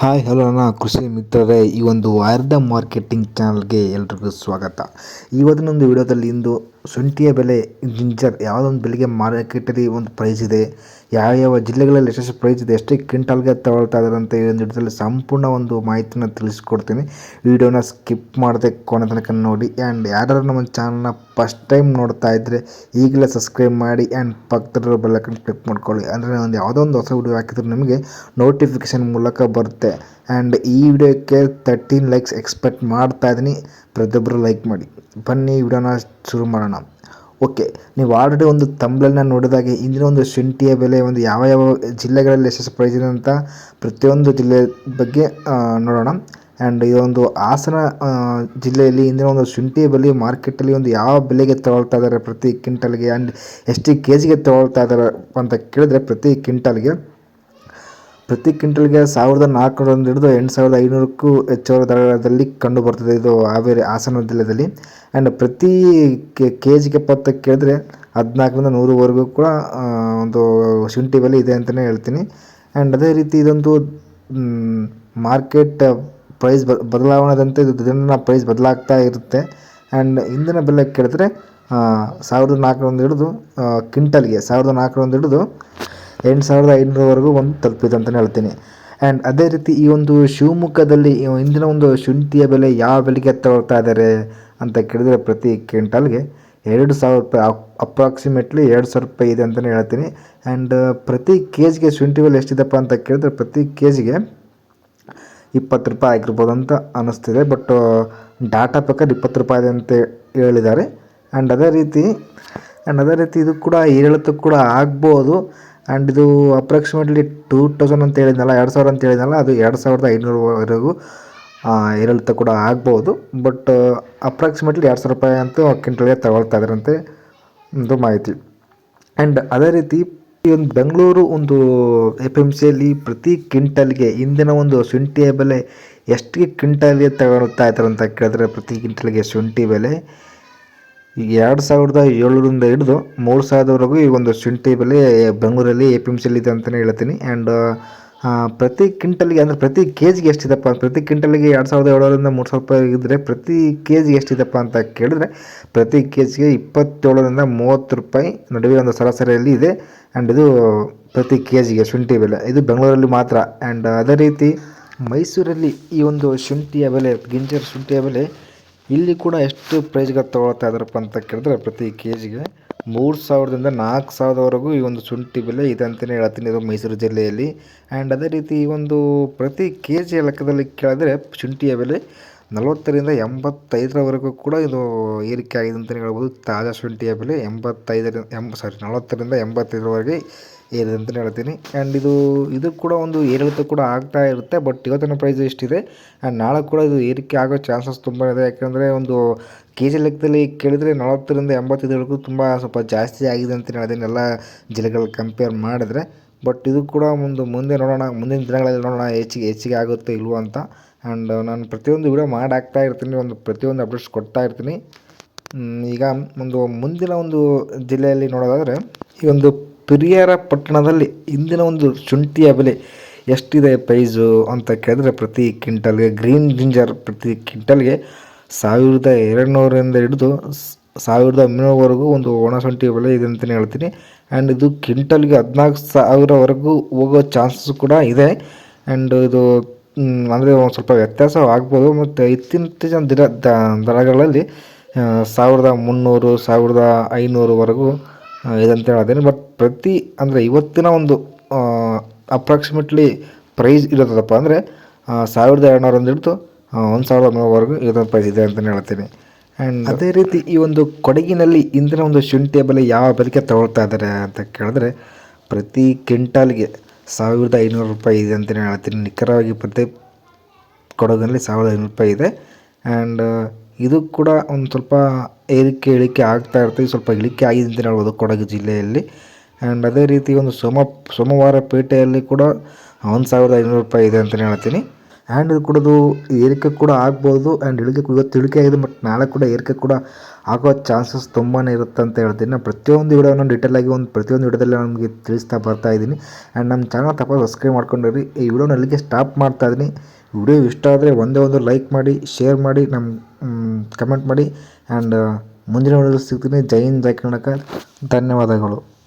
Hi, hello ನನ್ನ ಕೃಷಿ ಮಿತ್ರರೇ, ಈ ಒಂದು ವಾರದ ಮಾರ್ಕೆಟಿಂಗ್ ಚಾನಲ್ಗೆ ಎಲ್ರಿಗೂ ಸ್ವಾಗತ. ಇವತ್ತಿನೊಂದು ವಿಡಿಯೋದಲ್ಲಿ ಇಂದು ಶುಂಠಿಯ ಬೆಲೆ, ಜಿಂಜರ್ ಯಾವುದೊಂದು ಬೆಲೆಗೆ ಮಾರ್ಕೆಟಲ್ಲಿ ಒಂದು ಪ್ರೈಸ್ ಇದೆ. ಯಾವ ಯಾವ ಜಿಲ್ಲೆಗಳಲ್ಲಿ ಎಷ್ಟೆಷ್ಟು ಪ್ರೈಸ್ ಇದೆ ಎಷ್ಟು ಕ್ವಿಂಟಲ್ಗೆ ತಗೊಳ್ತಾ ಇದ್ದಾರೆ ಅಂತ ಈ ಒಂದು ವಿಡಿಯೋದಲ್ಲಿ ಸಂಪೂರ್ಣ ಒಂದು ಮಾಹಿತಿನ ತಿಳಿಸ್ಕೊಡ್ತೀನಿ. ವಿಡಿಯೋನ ಸ್ಕಿಪ್ ಮಾಡದೆ ಕೊನೆ ತನಕ ನೋಡಿ. ಆ್ಯಂಡ್ ಯಾರು ನಮ್ಮ ಚಾನಲ್ನ ಫಸ್ಟ್ ಟೈಮ್ ನೋಡ್ತಾ ಇದ್ದರೆ ಈಗಲೇ ಸಬ್ಸ್ಕ್ರೈಬ್ ಮಾಡಿ ಆ್ಯಂಡ್ ಪಕ್ಕದಲ್ಲಿರೋ ಬೆಲ್ಲಕ್ಕನ್ನು ಕ್ಲಿಕ್ ಮಾಡ್ಕೊಳ್ಳಿ. ಅಂದರೆ ಒಂದು ಯಾವುದೋ ಒಂದು ಹೊಸ ವಿಡಿಯೋ ಹಾಕಿದ್ರೆ ನಿಮಗೆ ನೋಟಿಫಿಕೇಷನ್ ಮೂಲಕ ಬರುತ್ತೆ. ಆ್ಯಂಡ್ ಈ ವಿಡಿಯೋಕ್ಕೆ ತರ್ಟೀನ್ ಲೈಕ್ಸ್ ಎಕ್ಸ್ಪೆಕ್ಟ್ ಮಾಡ್ತಾ ಇದ್ದೀನಿ. ಪ್ರತಿಯೊಬ್ಬರು ಲೈಕ್ ಮಾಡಿ. ಬನ್ನಿ, ವಿಡಿಯೋನ ಶುರು ಮಾಡೋಣ. ಓಕೆ, ನೀವು ಆಲ್ರೆಡಿ ಒಂದು ತಂಬ್ಲನ್ನ ನೋಡಿದಾಗ ಇಂದಿನ ಒಂದು ಶುಂಠಿಯ ಬೆಲೆ ಒಂದು ಯಾವ ಯಾವ ಜಿಲ್ಲೆಗಳಲ್ಲಿ ಎಷ್ಟೆಷ್ಟು ಪ್ರೈಸ್ ಇದೆ ಅಂತ ಪ್ರತಿಯೊಂದು ಜಿಲ್ಲೆ ಬಗ್ಗೆ ನೋಡೋಣ. ಆ್ಯಂಡ್ ಇದೊಂದು ಹಾಸನ ಜಿಲ್ಲೆಯಲ್ಲಿ ಇಂದಿನ ಒಂದು ಶುಂಠಿಯ ಬೆಲೆ ಮಾರ್ಕೆಟಲ್ಲಿ ಒಂದು ಯಾವ ಬೆಲೆಗೆ ತಗೊಳ್ತಾ ಇದ್ದಾರೆ ಪ್ರತಿ ಕ್ವಿಂಟಲ್ಗೆ? ಆ್ಯಂಡ್ ಎಷ್ಟು ಕೆ ಜಿಗೆ ತಗೊಳ್ತಾ ಇದ್ದಾರೆ ಅಂತ ಕೇಳಿದ್ರೆ ಪ್ರತಿ ಕ್ವಿಂಟಲ್ಗೆ. ಪ್ರತಿ ಕ್ವಿಂಟಲ್ಗೆ ಸಾವಿರದ ನಾಲ್ಕುನೂರಿಂದ ಹಿಡಿದು ಎಂಟು ಸಾವಿರದ ಐನೂರಕ್ಕೂ ಹೆಚ್ಚು ದರದಲ್ಲಿ ಕಂಡು ಬರ್ತದೆ ಇದು ಹಾವೇರಿ ಹಾಸನ ಜಿಲ್ಲೆಯಲ್ಲಿ. ಆ್ಯಂಡ್ ಪ್ರತಿ ಕೆ ಜಿಗೆ ಪತ್ತ ಕೇಳಿದ್ರೆ ಹದಿನಾಲ್ಕರಿಂದ ನೂರವರೆಗೂ ಕೂಡ ಒಂದು ಶುಂಠಿ ಬೆಲೆ ಇದೆ ಅಂತಲೇ ಹೇಳ್ತೀನಿ. ಆ್ಯಂಡ್ ಅದೇ ರೀತಿ ಇದೊಂದು ಮಾರ್ಕೆಟ್ ಪ್ರೈಸ್ ಬದಲಾವಣೆದಂತೆ ಇದು ದಿನ ಪ್ರೈಸ್ ಬದಲಾಗ್ತಾ ಇರುತ್ತೆ. ಆ್ಯಂಡ್ ಇಂದಿನ ಬೆಲೆ ಕೇಳಿದ್ರೆ ಸಾವಿರದ ನಾಲ್ಕರಿಂದ ಹಿಡಿದು ಕ್ವಿಂಟಲ್ಗೆ ಸಾವಿರದ ನಾಲ್ಕರಿಂದ ಹಿಡಿದು ಎಂಟು ಸಾವಿರದ ಐನೂರವರೆಗೂ ಒಂದು ತಲುಪಿದೆ ಅಂತಲೇ ಹೇಳ್ತೀನಿ. ಆ್ಯಂಡ್ ಅದೇ ರೀತಿ ಈ ಒಂದು ಶಿವಮೊಗ್ಗದಲ್ಲಿ ಇಂದಿನ ಒಂದು ಶುಂಠಿಯ ಬೆಲೆ ಯಾವ ಬೆಲೆಗೆ ತಗೊಳ್ತಾ ಇದ್ದಾರೆ ಅಂತ ಕೇಳಿದರೆ ಪ್ರತಿ ಕ್ವಿಂಟಲ್ಗೆ ಎರಡು ಸಾವಿರ ರೂಪಾಯಿ ಅಪ್ರಾಕ್ಸಿಮೇಟ್ಲಿ ಎರಡು ಸಾವಿರ ರೂಪಾಯಿ ಇದೆ ಅಂತಲೇ ಹೇಳ್ತೀನಿ. ಆ್ಯಂಡ್ ಪ್ರತಿ ಕೆ ಜಿಗೆ ಶುಂಠಿ ಬೆಲೆ ಎಷ್ಟಿದೆಪ್ಪ ಅಂತ ಕೇಳಿದ್ರೆ ಪ್ರತಿ ಕೆ ಜಿಗೆ ಇಪ್ಪತ್ತು ರೂಪಾಯಿ ಆಗಿರ್ಬೋದು ಅಂತ ಅನ್ನಿಸ್ತಿದೆ. ಬಟ್ ಡಾಟಾ ಪ್ರಕಾರ ಇಪ್ಪತ್ತು ರೂಪಾಯಿ ಇದೆ ಅಂತ ಹೇಳಿದ್ದಾರೆ. ಆ್ಯಂಡ್ ಅದೇ ರೀತಿ ಆ್ಯಂಡ್ ಅದೇ ರೀತಿ ಇದು ಕೂಡ ಏರಿಳಿತ ಕೂಡ ಆಗ್ಬೋದು. ಆ್ಯಂಡ್ ಇದು ಅಪ್ರಾಕ್ಸಿಮೇಟ್ಲಿ ಟೂ ತೌಸಂಡ್ ಅಂತ ಹೇಳಿದ್ನಲ್ಲ, ಎರಡು ಸಾವಿರ ಅಂತ ಹೇಳಿದ್ನಲ್ಲ, ಅದು ಎರಡು ಸಾವಿರದ ಐನೂರವರೆಗೂ ಏರಿಳಿತ ಕೂಡ ಆಗ್ಬೋದು. ಬಟ್ ಅಪ್ರಾಕ್ಸಿಮೇಟ್ಲಿ ಎರಡು ಸಾವಿರ ರೂಪಾಯಿ ಅಂತೂ ಕ್ವಿಂಟಲ್ಗೆ ತಗೊಳ್ತಾ ಇದ್ದಾರಂತೆ ಒಂದು ಮಾಹಿತಿ. ಆ್ಯಂಡ್ ಅದೇ ರೀತಿ, ಈ ಒಂದು ಬೆಂಗಳೂರು ಒಂದು ಎಫ್ ಎಂ ಸಿಯಲ್ಲಿ ಪ್ರತಿ ಕ್ವಿಂಟಲ್ಗೆ ಇಂದಿನ ಒಂದು ಶುಂಠಿಯ ಬೆಲೆ ಎಷ್ಟು ಕ್ವಿಂಟಲ್ಗೆ ತಗೊಳ್ತಾ ಇದ್ದಾರೆ ಅಂತ ಕೇಳಿದ್ರೆ ಪ್ರತಿ ಕ್ವಿಂಟಲ್ಗೆ ಶುಂಠಿ ಬೆಲೆ ಎರಡು ಸಾವಿರದ ಏಳರಿಂದ ಹಿಡಿದು ಮೂರು ಸಾವಿರದವರೆಗೂ ಈ ಒಂದು ಶುಂಠಿ ಬೆಲೆ ಬೆಂಗಳೂರಲ್ಲಿ ಎ ಪಿ ಎಂ ಸಿಲ್ ಇದೆ ಅಂತಲೇ ಹೇಳ್ತೀನಿ. ಆ್ಯಂಡ್ ಪ್ರತಿ ಕ್ವಿಂಟಲ್ಗೆ ಅಂದರೆ ಪ್ರತಿ ಕೆ ಜಿಗೆ ಎಷ್ಟಿದೆಪ್ಪ ಪ್ರತಿ ಕ್ವಿಂಟಲ್ಗೆ ಎರಡು ಸಾವಿರದ ಏಳರಿಂದ ಮೂರು ಸಾವಿರ ರೂಪಾಯಿ ಇದ್ದರೆ ಪ್ರತಿ ಕೆ ಜಿಗೆ ಎಷ್ಟಿದೆಪ್ಪ ಅಂತ ಕೇಳಿದ್ರೆ ಪ್ರತಿ ಕೆ ಜಿಗೆ ಇಪ್ಪತ್ತೇಳರಿಂದ ಮೂವತ್ತು ರೂಪಾಯಿ ನಡುವೆ ಒಂದು ಸರಾಸರಿಯಲ್ಲಿ ಇದೆ. ಆ್ಯಂಡ್ ಇದು ಪ್ರತಿ ಕೆ ಜಿಗೆ ಶುಂಠಿ ಬೆಲೆ ಇದು ಬೆಂಗಳೂರಲ್ಲಿ ಮಾತ್ರ. ಆ್ಯಂಡ್ ಅದೇ ರೀತಿ ಮೈಸೂರಲ್ಲಿ ಈ ಒಂದು ಶುಂಠಿಯ ಬೆಲೆ, ಗಿಂಜರ್ ಶುಂಠಿಯ ಬೆಲೆ ಇಲ್ಲಿ ಕೂಡ ಎಷ್ಟು ಪ್ರೈಸ್ಗೆ ತೊಗೊಳ್ತಾ ಇದ್ದಾರಪ್ಪ ಅಂತ ಕೇಳಿದ್ರೆ ಪ್ರತಿ ಕೆ ಜಿಗೆ ಮೂರು ಸಾವಿರದಿಂದ ನಾಲ್ಕು ಸಾವಿರದವರೆಗೂ ಈ ಒಂದು ಶುಂಠಿ ಬೆಲೆ ಇದೆ ಅಂತಲೇ ಹೇಳ್ತೀನಿ ಇದು ಮೈಸೂರು ಜಿಲ್ಲೆಯಲ್ಲಿ. ಆ್ಯಂಡ್ ಅದೇ ರೀತಿ ಈ ಒಂದು ಪ್ರತಿ ಕೆ ಜಿ ಲೆಕ್ಕದಲ್ಲಿ ಕೇಳಿದ್ರೆ ಶುಂಠಿಯ ಬೆಲೆ ನಲವತ್ತರಿಂದ ಎಂಬತ್ತೈದರವರೆಗೂ ಕೂಡ ಇದು ಏರಿಕೆ ಆಗಿದೆ ಅಂತಲೇ ಹೇಳ್ಬೋದು. ತಾಜಾ ಶುಂಠಿಯ ಬೆಲೆ ಎಂಬತ್ತೈದರಿಂದ ಎಂಬ ಸಾರಿ ನಲವತ್ತರಿಂದ ಎಂಬತ್ತೈದರವರೆಗೆ ಏರಿದೆ ಅಂತಲೇ ಹೇಳ್ತೀನಿ. ಆ್ಯಂಡ್ ಇದು ಇದು ಕೂಡ ಒಂದು ಏರಿಳಿತ ಕೂಡ ಆಗ್ತಾ ಇರುತ್ತೆ ಬಟ್ ಇವತ್ತಿನ ಪ್ರೈಸ್ ಎಷ್ಟಿದೆ? ಆ್ಯಂಡ್ ನಾಳೆ ಕೂಡ ಇದು ಏರಿಕೆ ಆಗೋ ಚಾನ್ಸಸ್ ತುಂಬ ಇದೆ. ಯಾಕೆಂದರೆ ಒಂದು ಕೆ ಜಿ ಲೆಕ್ಕದಲ್ಲಿ ಕೇಳಿದರೆ ನಲವತ್ತರಿಂದ ಎಂಬತ್ತೈದರವರೆಗೂ ತುಂಬ ಸ್ವಲ್ಪ ಜಾಸ್ತಿ ಆಗಿದೆ ಅಂತಲೇ ಹೇಳ್ತೀನಿ ಎಲ್ಲ ಜಿಲ್ಲೆಗಳಲ್ಲಿ ಕಂಪೇರ್ ಮಾಡಿದ್ರೆ ಬಟ್ ಇದು ಕೂಡ ಒಂದು ಮುಂದೆ ನೋಡೋಣ, ಮುಂದಿನ ದಿನಗಳಲ್ಲಿ ನೋಡೋಣ ಹೆಚ್ಚಿಗೆ ಹೆಚ್ಚಿಗೆ ಆಗುತ್ತೆ ಇಲ್ವೋ ಅಂತ. ಆ್ಯಂಡ್ ನಾನು ಪ್ರತಿಯೊಂದು ವಿಡಿಯೋ ಮಾಡಿ ಹಾಕ್ತಾ ಇರ್ತೀನಿ, ಒಂದು ಪ್ರತಿಯೊಂದು ಅಪ್ಡೇಟ್ಸ್ ಕೊಡ್ತಾ ಇರ್ತೀನಿ. ಈಗ ಒಂದು ಮುಂದಿನ ಒಂದು ಜಿಲ್ಲೆಯಲ್ಲಿ ನೋಡೋದಾದರೆ, ಈ ಒಂದು ಪಿರಿಯಾರ ಪಟ್ಟಣದಲ್ಲಿ ಇಂದಿನ ಒಂದು ಶುಂಠಿಯ ಬೆಲೆ ಎಷ್ಟಿದೆ ಪ್ರೈಸು ಅಂತ ಕೇಳಿದ್ರೆ ಪ್ರತಿ ಕ್ವಿಂಟಲ್ಗೆ, ಗ್ರೀನ್ ಜಿಂಜರ್ ಪ್ರತಿ ಕ್ವಿಂಟಲ್ಗೆ ಸಾವಿರದ ಎರಡುನೂರರಿಂದ ಹಿಡಿದು ಸಾವಿರದ ಮುನ್ನೂರವರೆಗೂ ಒಂದು ಒಣ ಶುಂಠಿ ಬೆಲೆ ಇದೆ ಅಂತಲೇ ಹೇಳ್ತೀನಿ. ಆ್ಯಂಡ್ ಇದು ಕ್ವಿಂಟಲ್ಗೆ ಹದಿನಾಲ್ಕು ಸಾವಿರವರೆಗೂ ಹೋಗೋ ಚಾನ್ಸಸ್ ಕೂಡ ಇದೆ. ಆ್ಯಂಡ್ ಇದು ಅಂದರೆ ಒಂದು ಸ್ವಲ್ಪ ವ್ಯತ್ಯಾಸ ಆಗ್ಬೋದು. ಮತ್ತು ಇತ್ತೀಚಿನ ದಿನ ದರಗಳಲ್ಲಿ ಸಾವಿರದ ಮುನ್ನೂರು, ಸಾವಿರದ ಐನೂರುವರೆಗೂ ಆ, ಇದೆ ಅಂತ ಹೇಳ್ತೀನಿ ಬಟ್ ಪ್ರತಿ ಅಂದರೆ ಇವತ್ತಿನ ಒಂದು ಅಪ್ರಾಕ್ಸಿಮೇಟ್ಲಿ ಪ್ರೈಸ್ ಇರೋದಪ್ಪ ಅಂದರೆ ಸಾವಿರದ ಎರಡುನೂರಿಂದ ಹಿಡಿದು ಒಂದು ಸಾವಿರದ ನೂರವರೆಗೂ ಇರೋದೊಂದು ಪ್ರೈಸ್ ಇದೆ ಅಂತಲೇ ಹೇಳ್ತೀನಿ. ಆ್ಯಂಡ್ ಅದೇ ರೀತಿ ಈ ಒಂದು ಕೊಡಗಿನಲ್ಲಿ ಇಂದಿನ ಒಂದು ಶುಂಠಿಯ ಬೆಲೆ ಯಾವ ಬೆಲೆಗೆ ತಗೊಳ್ತಾ ಇದ್ದಾರೆ ಅಂತ ಕೇಳಿದ್ರೆ ಪ್ರತಿ ಕ್ವಿಂಟಾಲ್ಗೆ ಸಾವಿರದ ಐನೂರು ರೂಪಾಯಿ ಇದೆ ಅಂತಲೇ ಹೇಳ್ತೀನಿ. ನಿಖರವಾಗಿ ಪ್ರತಿ ಕೊಡಗಿನಲ್ಲಿ ಸಾವಿರದ ಐನೂರು ರೂಪಾಯಿ ಇದೆ. ಆ್ಯಂಡ್ ಇದು ಕೂಡ ಒಂದು ಸ್ವಲ್ಪ ಏರಿಕೆ, ಇಳಿಕೆ ಆಗ್ತಾ ಇರ್ತದೆ ಸ್ವಲ್ಪ ಇಳಿಕೆ ಆಗಿದೆ ಅಂತ ಹೇಳ್ಬೋದು ಕೊಡಗು ಜಿಲ್ಲೆಯಲ್ಲಿ. ಆ್ಯಂಡ್ ಅದೇ ರೀತಿ ಒಂದು ಸೋಮ, ಸೋಮವಾರ ಪೇಟೆಯಲ್ಲಿ ಕೂಡ ಒಂದು ಸಾವಿರದ ಐನೂರು ರೂಪಾಯಿ ಇದೆ ಅಂತಲೇ ಹೇಳ್ತೀನಿ. ಆ್ಯಂಡ್ ಇದು ಕೂಡ ಏರಿಕೆ ಕೂಡ ಆಗ್ಬೋದು. ಆ್ಯಂಡ್ ಇಳಿಕೆ ಇವತ್ತು ಇಳಿಕೆ ಆಗಿದೆ ಬಟ್ ನಾಳೆ ಕೂಡ ಏರಿಕೆ ಕೂಡ ಆಗೋ ಚಾನ್ಸಸ್ ತುಂಬಾ ಇರುತ್ತೆ ಅಂತ ಹೇಳ್ತೀನಿ. ನಾನು ಪ್ರತಿಯೊಂದು ವಿಡಿಯೋನ ಡೀಟೇಲಾಗಿ ಒಂದು, ಪ್ರತಿಯೊಂದು ವಿಡಿಯೋದಲ್ಲಿ ನಮಗೆ ತಿಳಿಸ್ತಾ ಬರ್ತಾ ಇದ್ದೀನಿ. ಆ್ಯಂಡ್ ನಮ್ಮ ಚಾನಲ್ ತಪ್ಪ ಸಬ್ಸ್ಕ್ರೈಬ್ ಮಾಡ್ಕೊಂಡಿರಿ ಈ ವಿಡಿಯೋನ ಅಲ್ಲಿಗೆ ಸ್ಟಾಪ್ ಮಾಡ್ತಾ ಇದ್ದೀನಿ. ವಿಡಿಯೋ ಇಷ್ಟ ಆದರೆ ಒಂದೇ ಒಂದು ಲೈಕ್ ಮಾಡಿ ಶೇರ್ ಮಾಡಿ ನಮ್ಮ ಕಮೆಂಟ್ ಮಾಡಿ ಆ್ಯಂಡ್ ಮುಂದಿನ ವಿಡಿಯೋದಲ್ಲಿ ಸಿಗ್ತೀನಿ. ಜೈ ಹಿಂದ್, ಜೈ ಕರ್ನಾಟಕ. ಧನ್ಯವಾದಗಳು.